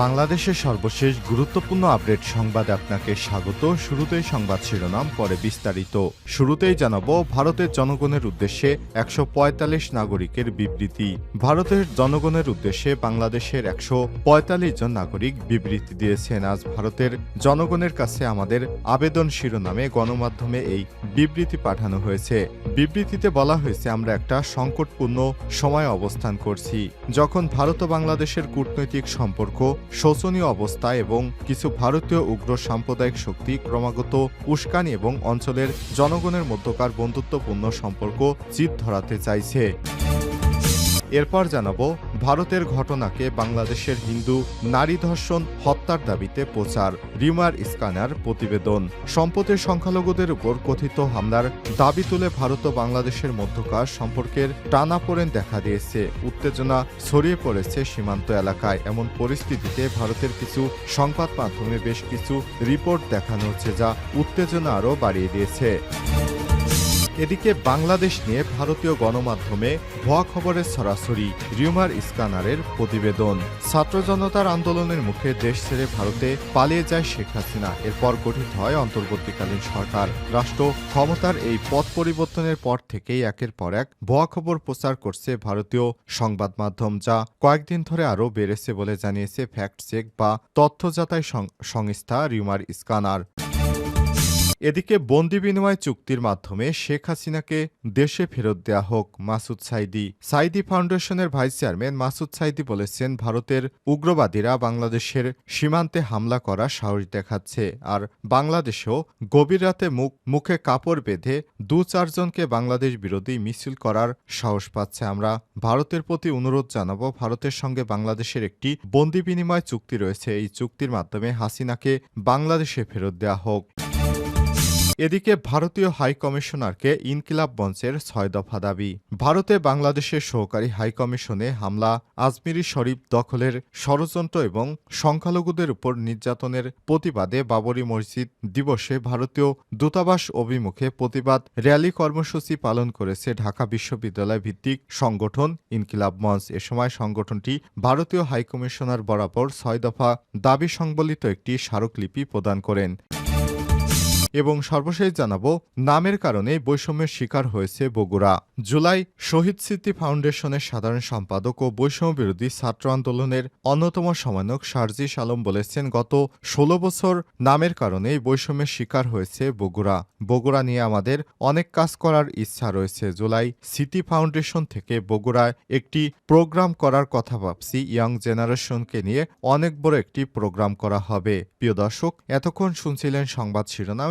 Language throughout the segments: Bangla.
বাংলাদেশের সর্বশেষ গুরুত্বপূর্ণ আপডেট সংবাদে আপনাকে স্বাগত। শুরুতেই সংবাদ শিরোনাম, পরে বিস্তারিত। শুরুতেই জানাব ভারতের জনগণের উদ্দেশ্যে একশো পঁয়তাল্লিশ নাগরিকের বিবৃতি। ভারতের জনগণের উদ্দেশ্যে বাংলাদেশের একশো পঁয়তাল্লিশ জন নাগরিক বিবৃতি দিয়েছেন। আজ ভারতের জনগণের কাছে আমাদের আবেদন শিরোনামে গণমাধ্যমে এই বিবৃতি পাঠানো হয়েছে। বিবৃতিতে বলা হয়েছে, আমরা একটা সংকটপূর্ণ সময় অবস্থান করছি। যখন ভারত ও বাংলাদেশের কূটনৈতিক সম্পর্ক শোচনীয় অবস্থা এবং কিছু ভারতীয় উগ্র সাম্প্রদায়িক শক্তি ক্রমাগত উস্কানি এবং অঞ্চলের জনগণের মধ্যকার বন্ধুত্বপূর্ণ সম্পর্ক চিত ধরাতে চাইছে। এরপর জানাব ভারতের ঘটনাকে বাংলাদেশের হিন্দু নারী ধর্ষণ হত্যার দাবিতে প্রচার। রিমার স্কানার প্রতিবেদন। সম্পদের সংখ্যালঘুদের উপর কথিত হামলার দাবি তুলে ভারত ও বাংলাদেশের মধ্যকার সম্পর্কের টানাপোড়েন দেখা দিয়েছে। উত্তেজনা ছড়িয়ে পড়েছে সীমান্ত এলাকায়। এমন পরিস্থিতিতে ভারতের কিছু সংবাদ মাধ্যমে বেশ কিছু রিপোর্ট দেখানো হচ্ছে যা উত্তেজনা আরও বাড়িয়ে দিয়েছে। এদিকে বাংলাদেশ নিয়ে ভারতীয় গণমাধ্যমে ভুয়া খবরের সরাসরি রিউমার স্কানারের প্রতিবেদন। ছাত্র জনতার আন্দোলনের মুখে দেশ ছেড়ে ভারতে পালিয়ে যায় শেখ হাসিনা। এরপর গঠিত হয় অন্তর্বর্তীকালীন সরকার। রাষ্ট্র ক্ষমতার এই পথ পরিবর্তনের পর থেকেই একের পর এক ভুয়া খবর প্রচার করছে ভারতীয় সংবাদ মাধ্যম, যা কয়েকদিন ধরে আরও বেড়েছে বলে জানিয়েছে ফ্যাক্ট চেক বা তথ্য সং- সংস্থা রিউমার স্কানার এদিকে বন্দি বিনিময় চুক্তির মাধ্যমে শেখ হাসিনাকে দেশে ফেরত দেয়া হোক মাসুদ সাইদি। সাইদি ফাউন্ডেশনের ভাইস চেয়ারম্যান মাসুদ সাইদি বলেছেন, ভারতের উগ্রবাদীরা বাংলাদেশের সীমান্তে হামলা করা সাহস দেখাচ্ছে আর বাংলাদেশেও গভীর রাতে মুখ, মুখে কাপড় বেঁধে দু চারজনকে বাংলাদেশ বিরোধী মিছিল করার সাহস পাচ্ছে। আমরা ভারতের প্রতি অনুরোধ জানাব, ভারতের সঙ্গে বাংলাদেশের একটি বন্দি বিনিময় চুক্তি রয়েছে। এই চুক্তির মাধ্যমে হাসিনাকে বাংলাদেশে ফেরত দেয়া হোক। এদিকে ভারতীয় হাই কমিশনারকে ইনকিলাব মঞ্চের ছয় দফা দাবি। ভারতে বাংলাদেশের সহকারী হাই কমিশনে হামলা, আজমিরি শরীফ দখলের ষড়যন্ত্র এবং সংখ্যালঘুদের উপর নির্যাতনের প্রতিবাদে বাবরি মসজিদ দিবসে ভারতীয় দূতাবাস অভিমুখে প্রতিবাদ র্যালি কর্মসূচি পালন করেছে ঢাকা বিশ্ববিদ্যালয় ভিত্তিক সংগঠন ইনকিলাব মঞ্চ। এ সময় সংগঠনটি ভারতীয় হাইকমিশনার বরাবর ছয় দফা দাবি সংবলিত একটি স্মারকলিপি প্রদান করেন। এবং সর্বশেষ জানাব, নামের কারণে বৈষম্যের শিকার হয়েছে বগুড়া। জুলাই শহীদ স্মৃতি ফাউন্ডেশনের সাধারণ সম্পাদক ও বৈষম্য বিরোধী ছাত্র আন্দোলনের অন্যতম সমন্বয়ক শারজিস আলম বলেছেন, গত ষোলো বছর নামের কারণে বৈষম্যের শিকার হয়েছে বগুড়া। বগুড়া নিয়ে আমাদের অনেক কাজ করার ইচ্ছা রয়েছে। জুলাই সিটি ফাউন্ডেশন থেকে বগুড়ায় একটি প্রোগ্রাম করার কথা ভাবছি। ইয়াং জেনারেশনকে নিয়ে অনেক বড় একটি প্রোগ্রাম করা হবে। প্রিয় দর্শক, এতক্ষণ শুনছিলেন সংবাদ শিরোনাম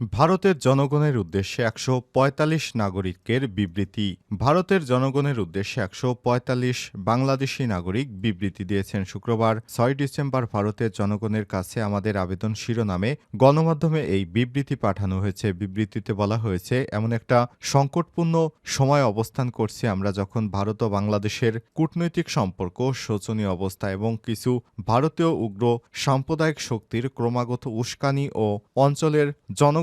ভারতের জনগণের উদ্দেশ্যে একশো পঁয়তাল্লিশ নাগরিকের বিবৃতি। ভারতের জনগণের উদ্দেশ্যে একশো পঁয়তাল্লিশ বাংলাদেশি নাগরিক বিবৃতি দিয়েছেন শুক্রবার, ছয় ডিসেম্বর ভারতের জনগণের কাছে আমাদের আবেদন শিরোনামে। গণমাধ্যমে এই বিবৃতি পাঠানো হয়েছে। বিবৃতিতে বলা হয়েছে, এমন একটা সংকটপূর্ণ সময় অবস্থান করছি আমরা যখন ভারত ও বাংলাদেশের কূটনৈতিক সম্পর্ক শোচনীয় অবস্থা এবং কিছু ভারতীয় উগ্র সাম্প্রদায়িক শক্তির ক্রমাগত উস্কানি ও অঞ্চলের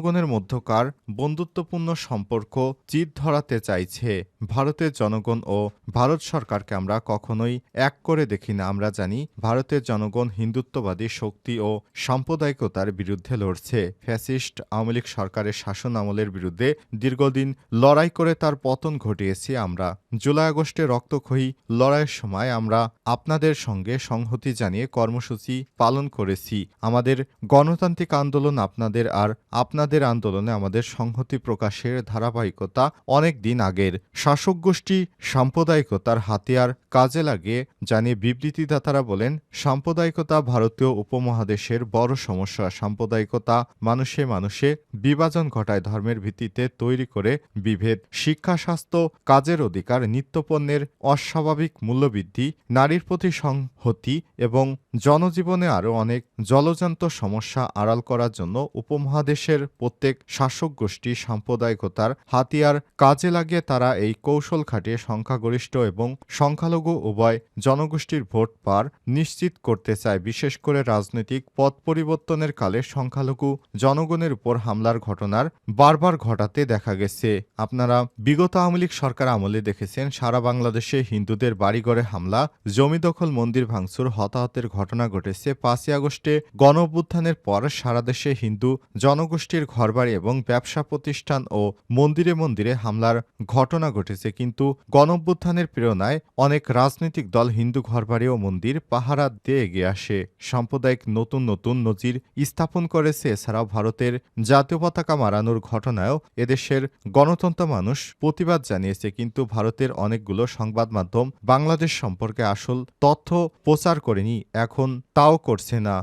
জনগণের মধ্যকার বন্ধুত্বপূর্ণ সম্পর্ক চিত ধরাতে চাইছে ভারতের জনগণ ও ভারত সরকারকে আমরা কখনোই এক করে দেখি না। আমরা জানি ভারতের জনগণ হিন্দুত্ববাদী শক্তি ও সাম্প্রদায়িকতার বিরুদ্ধে লড়ছে। ফ্যাসিস্ট আওয়ামী লীগ সরকারের শাসন আমলের বিরুদ্ধে দীর্ঘদিন লড়াই করে তার পতন ঘটিয়েছি আমরা। জুলাই আগস্টে রক্তক্ষয়ী লড়াইয়ের সময় আমরা আপনাদের সঙ্গে সংহতি জানিয়ে কর্মসূচি পালন করেছি। আমাদের গণতান্ত্রিক আন্দোলন আপনাদের আর আপনাদের আন্দোলনে আমাদের সংহতি প্রকাশের ধারাবাহিকতা অনেক দিন আগের। শাসক গোষ্ঠী সাম্প্রদায়িকতার হাতিয়ার কাজে লাগিয়ে, জানিয়ে বিবৃতিদাতারা বলেন, সাম্প্রদায়িকতা ভারতীয় উপমহাদেশের বড় সমস্যা। সাম্প্রদায়িকতা মানুষে মানুষে, বিভাজন ঘটায় ধর্মের ভিত্তিতে তৈরি করে বিভেদ। শিক্ষা, স্বাস্থ্য কাজের অধিকার, নিত্যপণ্যের অস্বাভাবিক মূল্যবৃদ্ধি, নারীর প্রতি সংহতি এবং জনজীবনে আরও অনেক জলজান্ত সমস্যা আড়াল করার জন্য উপমহাদেশের প্রত্যেক শাসক গোষ্ঠী সাম্প্রদায়িকতার হাতিয়ার। কাজে লাগিয়ে তারা এই কৌশল খাটিয়ে সংখ্যাগরিষ্ঠ এবং সংখ্যালঘু উভয় জনগোষ্ঠীর ভোট পার নিশ্চিত করতে চায়। বিশেষ করে রাজনৈতিক পথ পরিবর্তনের কালে সংখ্যালঘু জনগণের উপর হামলার ঘটনার বারবার ঘটাতে দেখা গেছে। আপনারা বিগত আওয়ামী লীগ সরকার আমলে দেখেছেন, সারা বাংলাদেশে হিন্দুদের বাড়িঘরে হামলা, জমি দখল, মন্দির ভাঙচুর, হতাহতের ঘটনা ঘটেছে। পাঁচই আগস্টে গণ পর সারা দেশে হিন্দু জনগোষ্ঠীর ঘরবাড়ি এবং ব্যবসা প্রতিষ্ঠান ও মন্দিরে মন্দিরে হামলার ঘটনা ঘটেছে, কিন্তু গণ অভ্যুত্থানের প্রেরণায় অনেক রাজনৈতিক দল হিন্দু ঘরবাড়ি ও মন্দির পাহারা দিয়ে এগিয়ে আসে। সাম্প্রদায়িক নতুন নতুন নজির স্থাপন করেছে এছাড়াও ভারতের জাতীয় পতাকা মারানোর ঘটনায়ও এদেশের গণতন্ত্র মানুষ প্রতিবাদ জানিয়েছে, কিন্তু ভারতের অনেকগুলো সংবাদ মাধ্যম বাংলাদেশ সম্পর্কে আসল তথ্য প্রচার করেনি, এখন তাও করছে না।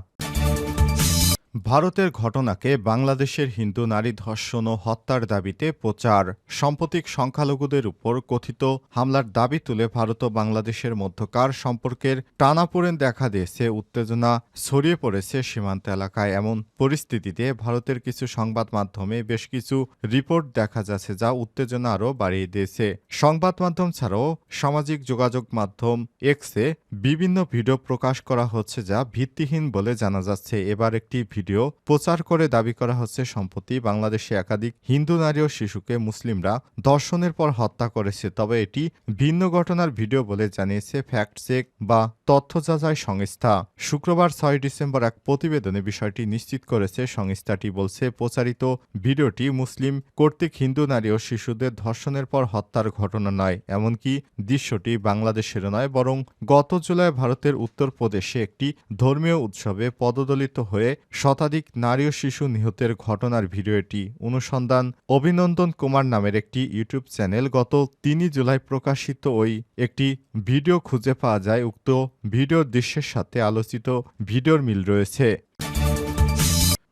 ভারতের ঘটনাকে বাংলাদেশের হিন্দু নারী ধর্ষণ ও হত্যার দাবিতে প্রচার। সাম্প্রতিক সংখ্যালঘুদের উপর কথিত হামলার দাবি তুলে ভারত ও বাংলাদেশের মধ্যকার সম্পর্কের টানাপোড়েন দেখা দিয়েছে, উত্তেজনা ছড়িয়ে পড়েছে সীমান্ত এলাকায়। এমন পরিস্থিতিতে ভারতের কিছু সংবাদ মাধ্যমে বেশ কিছু রিপোর্ট দেখা যাচ্ছে যা উত্তেজনা আরও বাড়িয়ে দিয়েছে। সংবাদ মাধ্যম ছাড়াও সামাজিক যোগাযোগ মাধ্যম এক্সে বিভিন্ন ভিডিও প্রকাশ করা হচ্ছে যা ভিত্তিহীন বলে জানা যাচ্ছে। এবার একটি ভিডিও প্রচার করে দাবি করা হচ্ছে সম্প্রতি বাংলাদেশে একাধিক হিন্দু নারী ও শিশুকে মুসলিমরা ধর্ষণের পর হত্যা করেছে। তবে এটি ভিন্ন ঘটনার ভিডিও বলে জানিয়েছে ফ্যাক্ট চেক বা তথ্য যাচাই সংস্থা। শুক্রবার ছয় ডিসেম্বর এক প্রতিবেদনে বিষয়টি নিশ্চিত করেছে সংস্থাটি বলছে, প্রচারিত ভিডিওটি মুসলিম কর্তৃক হিন্দু নারী ও শিশুদের ধর্ষণের পর হত্যার ঘটনা নয়, এমনকি দৃশ্যটি বাংলাদেশের নয়, বরং গত জুলাই ভারতের উত্তরপ্রদেশে একটি ধর্মীয় উৎসবে পদদলিত হয়ে শতাধিক নারী ও শিশু নিহতের ঘটনার ভিডিওটি অনুসন্ধান অভিনন্দন কুমার নামের একটি ইউটিউব চ্যানেল। গত তিনই জুলাই প্রকাশিত ওই একটি ভিডিও খুঁজে পাওয়া যায়। উক্ত ভিডিওর দৃশ্যের সাথে আলোচিত ভিডিওর মিল রয়েছে।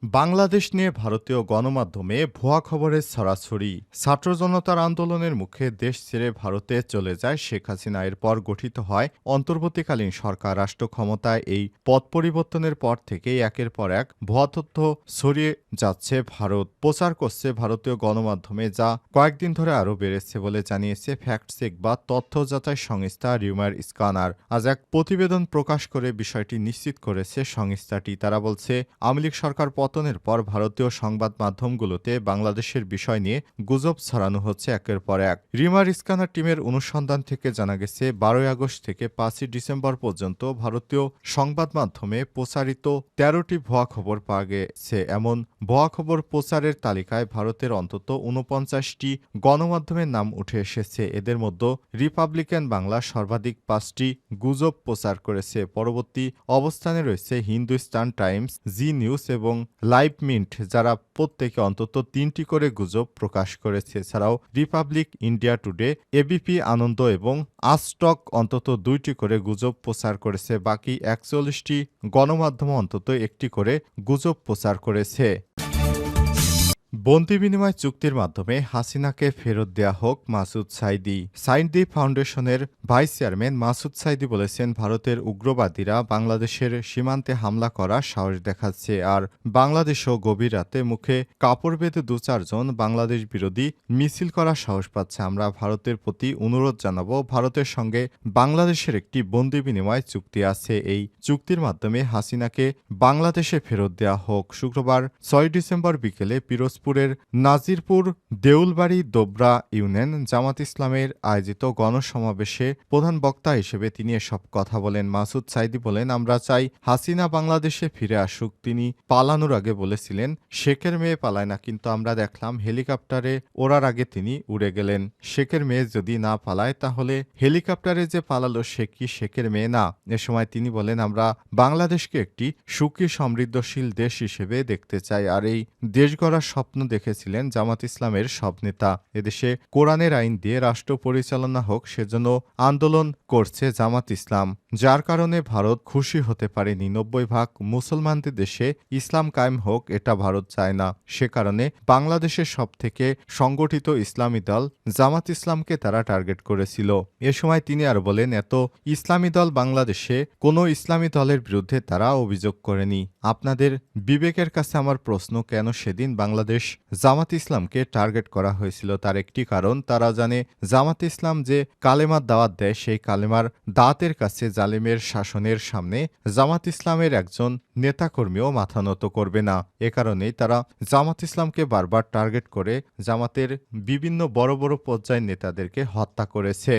বাংলাদেশ নিয়ে ভারতীয় গণমাধ্যমে ভুয়া খবরের ছড়াছড়ি ছাত্র জনতার আন্দোলনের মুখে দেশ ছেড়ে ভারতে চলে যায় শেখ হাসিনা। এরপর গঠিত হয় অন্তর্বর্তীকালীন সরকার। রাষ্ট্র ক্ষমতায় এই পথ পরিবর্তনের পর থেকেই একের পর এক ভুয়া তথ্য ছড়িয়ে যাচ্ছে ভারত। প্রচার করছে ভারতীয় গণমাধ্যমে যা কয়েকদিন ধরে আরও বেড়েছে বলে জানিয়েছে ফ্যাক্ট চেক বা তথ্য যাচাই সংস্থা রিউমার স্কানার আজ এক প্রতিবেদন প্রকাশ করে বিষয়টি নিশ্চিত করেছে সংস্থাটি। তারা বলছে, আওয়ামী লীগ সরকার পতনের পর ভারতীয় সংবাদ মাধ্যমগুলোতে বাংলাদেশের বিষয় নিয়ে গুজব ছড়ানো হচ্ছে একের পর এক। রিমার স্কানার টিমের অনুসন্ধান থেকে জানা গেছে, বারোই আগস্ট থেকে পাঁচই ডিসেম্বর পর্যন্ত ভারতীয় সংবাদ মাধ্যমে প্রচারিত তেরোটি ভুয়া খবর পাওয়া গেছে। এমন ভুয়া খবর প্রচারের তালিকায় ভারতের অন্তত ঊনপঞ্চাশটি গণমাধ্যমের নাম উঠে এসেছে। এদের মধ্যে রিপাবলিকান বাংলা সর্বাধিক পাঁচটি গুজব প্রচার করেছে। পরবর্তী অবস্থানে রয়েছে হিন্দুস্তান টাইমস, জি নিউজ এবং লাইভ মিন্ট, যারা প্রত্যেকে অন্তত তিনটি করে গুজব প্রকাশ করেছে, এছাড়াও Republic India Today ABP Ananda এবং আস্টক অন্তত দুইটি করে গুজব প্রচার করেছে। বাকি একচল্লিশটি গণমাধ্যম অন্তত একটি করে গুজব প্রচার করেছে। বন্দি বিনিময় চুক্তির মাধ্যমে হাসিনাকে ফেরত দেয়া হোক মাসুদ সাইদি। সাইদি ফাউন্ডেশনের ভাইস চেয়ারম্যান মাসুদ সাইদি বলেছেন, ভারতের উগ্রবাদীরা বাংলাদেশের সীমান্তে হামলা করার সাহস দেখাচ্ছে আর বাংলাদেশও গভীর রাতে মুখে কাপড় বেঁধে দু চারজন বাংলাদেশ বিরোধী মিছিল করার সাহস পাচ্ছে। আমরা ভারতের প্রতি অনুরোধ জানাব, ভারতের সঙ্গে বাংলাদেশের একটি বন্দি বিনিময় চুক্তি আছে। এই চুক্তির মাধ্যমে হাসিনাকে বাংলাদেশে ফেরত দেয়া হোক। শুক্রবার ছয় ডিসেম্বর বিকেলে পিরোজপুরের নাজিরপুর দেউলবাড়ি দোবরা ইউনিয়ন জামাত ইসলামের আয়োজিত গণসমাবেশে প্রধান বক্তা হিসেবে তিনি এসব কথা বলেন। মাসুদ সাইদি বলেন, আমরা চাই হাসিনা বাংলাদেশে ফিরে আসুক। তিনি পালানোর আগে বলেছিলেন, শেখের মেয়ে পালায় না, কিন্তু আমরা দেখলাম হেলিকপ্টারে ওড়ার আগে তিনি উড়ে গেলেন। শেখের মেয়ে যদি না পালায়, তাহলে হেলিকপ্টারে যে পালালো সে কি শেখের মেয়ে না? এ সময় তিনি বলেন, আমরা বাংলাদেশকে একটি সুখী, সমৃদ্ধশীল দেশ হিসেবে দেখতে চাই, আর এই দেশ গড়ার স্বপ্ন দেখেছিলেন জামাত ইসলামের সব নেতা। এদেশে কোরআনের আইন দিয়ে রাষ্ট্র পরিচালনা হোক, সেজন্য আন্দোলন করছে জামাত ইসলাম। যার কারণে ভারত খুশি হতে পারেনি। নব্বই ভাগ মুসলমানদের দেশে ইসলাম কায়েম হোক, এটা ভারত চায় না। সে কারণে বাংলাদেশের সব থেকে সংগঠিত ইসলামী দল জামাত ইসলামকে তারা টার্গেট করেছিল। এ সময় তিনি আর বলেন, এত ইসলামী দল বাংলাদেশে কোনো ইসলামী দলের বিরুদ্ধে তারা অভিযোগ করেনি। আপনাদের বিবেকের কাছে আমার প্রশ্ন, কেন সেদিন বাংলাদেশ বিশেষ জামাত ইসলামকে টার্গেট করা হয়েছিল তার একটি কারণ, তারা জানে জামাত ইসলাম যে কালেমার দাওয়াত দেয়, সেই কালেমার দাঁতের কাছে জালিমের শাসনের সামনে জামাত ইসলামের একজন নেতাকর্মীও মাথা নত করবে না। এ কারণেই তারা জামাত ইসলামকে বারবার টার্গেট করে জামাতের বিভিন্ন বড় বড় পর্যায়ের নেতাদেরকে হত্যা করেছে।